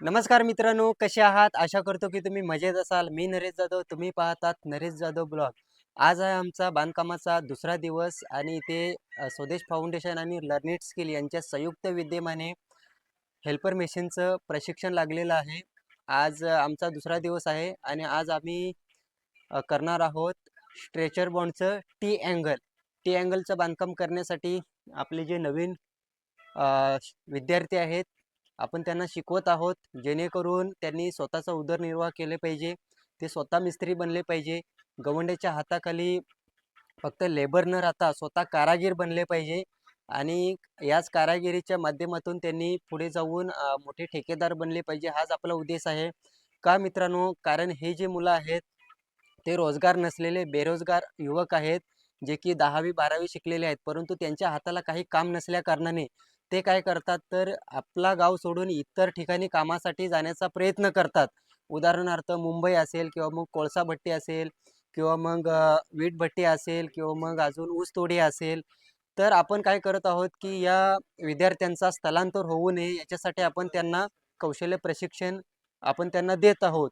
नमस्कार मित्रांनो कसे आहात? आशा करतो की तुम्ही मजेत असाल. मी नरेश जाधव तुम्ही पाहतात नरेश जाधव ब्लॉग. आज आहे आमचा बांधकामाचा दुसरा दिवस आणि इथे स्वदेश फाउंडेशन आणि लर्निट स्किल यांच्या संयुक्त विद्यमाने हेल्पर मेशीनचं प्रशिक्षण लागलेलं आहे. आज आमचा दुसरा दिवस आहे आणि आज आम्ही करणार आहोत स्ट्रेचर बॉन्डचं टी अँगल. टी अँगलचं बांधकाम करण्यासाठी आपले जे नवीन विद्यार्थी आहेत आपण त्यांना शिकवत आहोत जेणेकरून त्यांनी स्वतःचा उदरनिर्वाह केले पाहिजे ते स्वतः मिस्त्री बनले पाहिजे. गवंड्याच्या हाताखाली फक्त लेबर न राहता स्वतः कारागीर बनले पाहिजे आणि याच कारागिरीच्या माध्यमातून त्यांनी पुढे जाऊन मोठे ठेकेदार बनले पाहिजे. हाच आपला उद्देश आहे. का मित्रांनो? कारण हे जे मुलं आहेत ते रोजगार नसलेले बेरोजगार युवक आहेत जे की दहावी बारावी शिकलेले आहेत परंतु त्यांच्या हाताला काही काम नसल्या कारणाने ते काय करतात तर आपला गाव सोडून इतर ठिकाणी कामासाठी जाण्याचा प्रयत्न करतात. उदाहरणार्थ मुंबई असेल किंवा मग कोळसा भट्टी असेल किंवा मग वीट भट्टी असेल किंवा मग अजून ऊसतोडी असेल तर आपण काय करत आहोत की या विद्यार्थ्यांचा स्थलांतर होऊ नये याच्यासाठी आपण त्यांना कौशल्य प्रशिक्षण आपण त्यांना देत आहोत.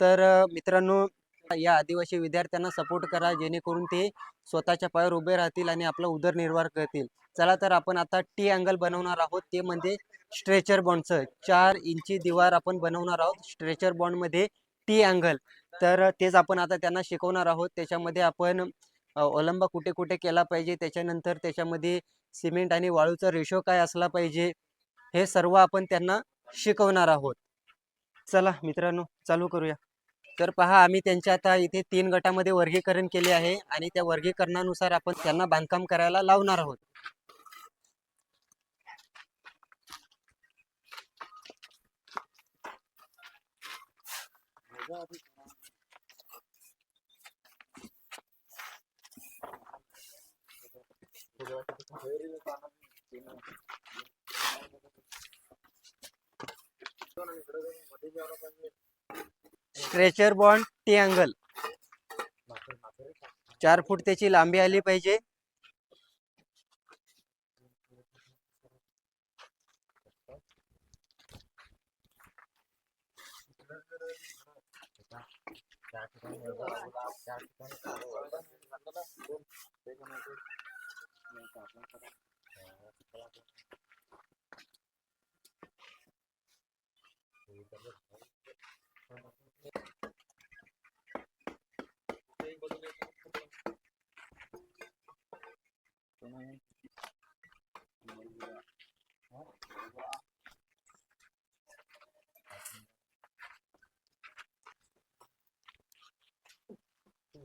तर मित्रांनो या आदिवासी विद्यार्थ्यांना सपोर्ट करा जेणेकरून ते स्वतःच्या पायावर उभे राहतील आणि आपला उदरनिर्वाह करतील. चला तर आपण आता टी अँगल बनवणार आहोत. ते म्हणजे स्ट्रेचर बॉन्डचं चार इंची दिवार आपण बनवणार आहोत. स्ट्रेचर बॉन्डमध्ये टी अँगल तर तेच आपण आता त्यांना शिकवणार आहोत. त्याच्यामध्ये आपण ओलंबा कुठे कुठे केला पाहिजे? त्याच्यानंतर त्याच्यामध्ये सिमेंट आणि वाळूचा रेशो काय असला पाहिजे? हे सर्व आपण त्यांना शिकवणार आहोत. चला मित्रांनो चालू करूया. तर पहा आम्ही त्यांच्या आता इथे तीन गटामध्ये वर्गीकरण केले आहे. आणि त्या वर्गीकरणानुसार आपण त्यांना बांधकाम करायला लावणार आहोत. स्ट्रेचर बॉन्ड टी अँगल चार फूट त्याची लांबी आली पाहिजे. Terima kasih.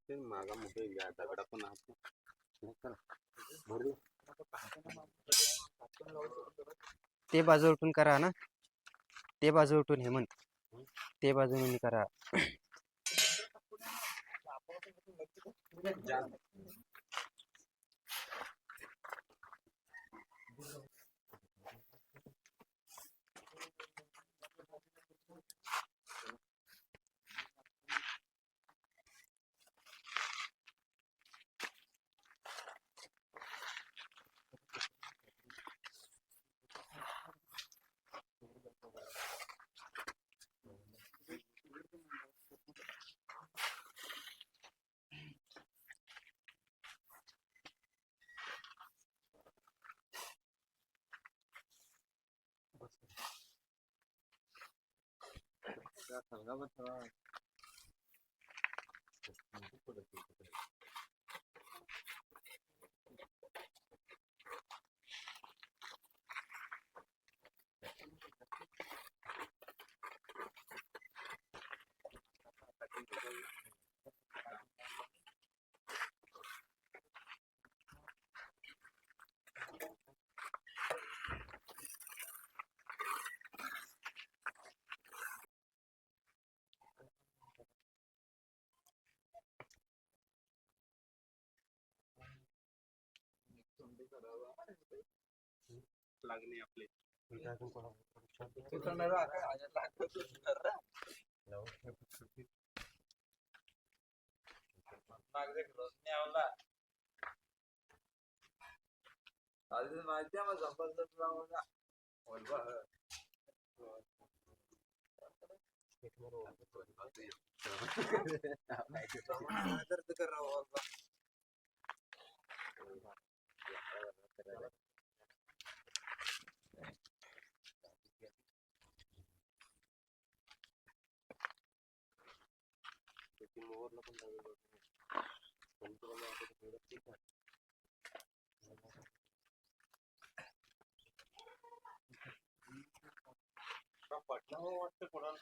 ते मागा मोठे घ्या दगडा पण आहात ते बाजू उठून करा ना. ते बाजू उठून हेमंत. ते बाजूने करा. Jump. Tá legal, vai. लागणे आपले वाटतं कोणाला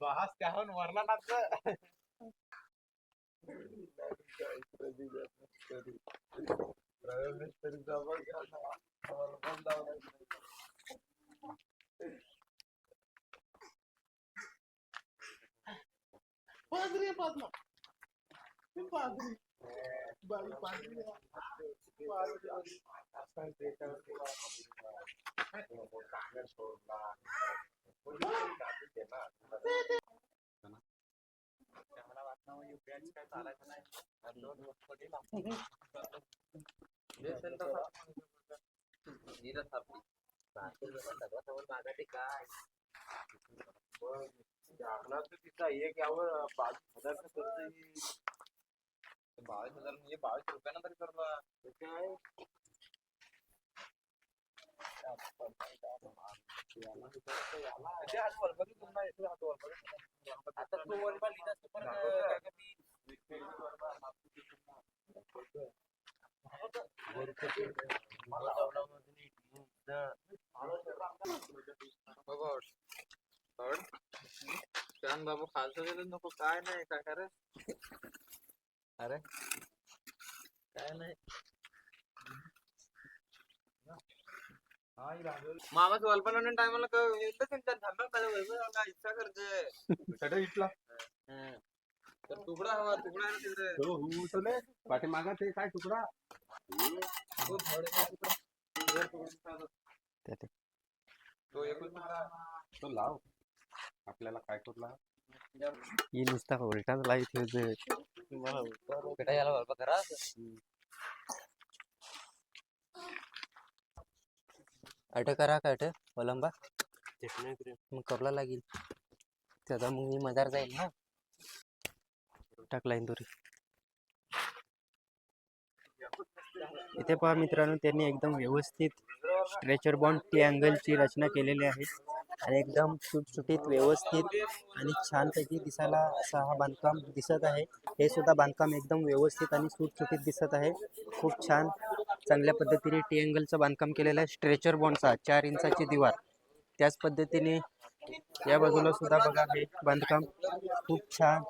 bahas tahun warna nanti Padre, padre. Que padre. Vale, Padre. Padre. Padre. तिचा एक यावर बावीस हजार बावीस हजार म्हणजे बावीस रुपयानं तरी करला काय आता तो वरबा लिहिला असतो पण काय का मी छान बाबू खालचं गेलं नको काय नाही काय करे अरे काय नाही मामा वल्पना टायमाला त्यांच्या धंदा काय इच्छा करते. इथला. तर तुकडा हवा तुकडा तिकडे. हो हो पाठीमागा ते काय तुकडा? तो त्यात. तो एकच तुकडा. तो लाव. आपल्याला काय कुठला? ही नुसता उलटाच लाईत याला वल्प करा अट करा का अट वलंबा. मग कबला लागेल. त्याचा मग मी मजार जाईल ना. टाकला इंदोरी इथे पहा मित्रांनो त्यांनी एकदम व्यवस्थित स्ट्रेचर बॉन्ड टी अँगलची रचना केलेली आहे. आणि एकदम सुटसुटीत व्यवस्थित आणि छानपैकी दिसायला असा हा बांधकाम दिसत आहे. हे सुद्धा बांधकाम एकदम व्यवस्थित आणि सुटसुटीत दिसत आहे. खूप छान चांगल्या पद्धतीने टी अँगलचं बांधकाम केलेलं आहे. स्ट्रेचर बॉन्डचा चार इंचाची दिवार. त्याच पद्धतीने या बाजूला सुद्धा बघा हे बांधकाम खूप छान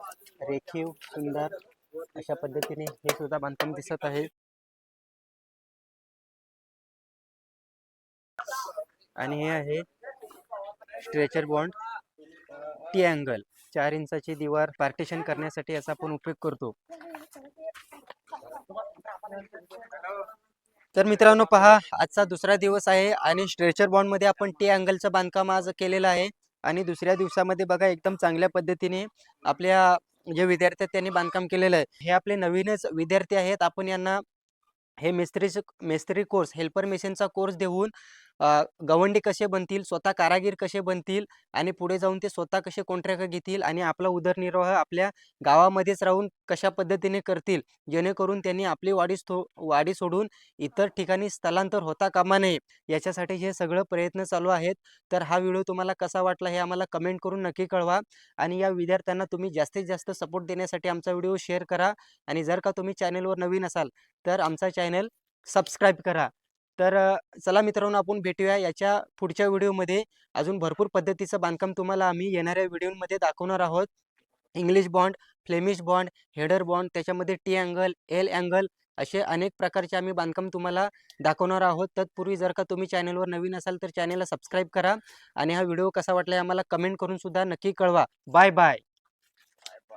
रेखीव सुंदर अशा पद्धतीने हे सुद्धा बांधकाम दिसत आहे. आणि हे आहे स्ट्रेचर बॉन्ड टी अँगल चार इंचाची दिवार पार्टिशन करण्यासाठी याचा आपण उपयोग करतो. तर मित्रांनो पहा आजचा दुसरा दिवस आहे आणि स्ट्रेचर बॉन्डमध्ये आपण टी अँगलचं बांधकाम आज केलेलं आहे. आणि दुसऱ्या दिवसामध्ये बघा एकदम चांगल्या पद्धतीने आपल्या जे विद्यार्थी आहेत त्यांनी बांधकाम केलेलं आहे. हे आपले नवीनच विद्यार्थी आहेत. आपण यांना हे मिस्त्रीचे मिस्त्री कोर्स हेल्पर मेशनचा कोर्स देऊन गवंडी कसे बनतील स्वतः कारागीर कसे बनतील आणि पुढे जाऊन ते स्वतः कसे कॉन्ट्रॅक्ट घेतील आणि आपला उदरनिर्वाह आपल्या गावामध्येच राहून कशा पद्धतीने करतील जेणेकरून त्यांनी आपली वाडी सो वाडी सोडून इतर ठिकाणी स्थलांतर होता कामा नये याच्यासाठी हे सगळं प्रयत्न चालू आहेत. तर हा व्हिडिओ तुम्हाला कसा वाटला हे आम्हाला कमेंट करून नक्की कळवा आणि या विद्यार्थ्यांना तुम्ही जास्तीत जास्त सपोर्ट देण्यासाठी आमचा व्हिडिओ शेअर करा आणि जर का तुम्ही चॅनलवर नवीन असाल तर आमचा चॅनल सबस्क्राईब करा. तर चला मित्रांनो आपण भेटूया याच्या पुढच्या व्हिडिओमध्ये. अजून भरपूर पद्धतीचं बांधकाम तुम्हाला आम्ही येणाऱ्या व्हिडिओमध्ये दाखवणार आहोत. English bond Flemish bond header bond त्याच्यामध्ये टी अँगल एल अँगल असे अनेक प्रकारचे आम्ही बांधकाम तुम्हाला दाखवणार आहोत. तत्पूर्वी जर का तुम्ही चॅनलवर नवीन असाल तर चॅनलला सबस्क्राईब करा आणि हा व्हिडिओ कसा वाटला आम्हाला कमेंट करून सुद्धा नक्की कळवा. Bye bye.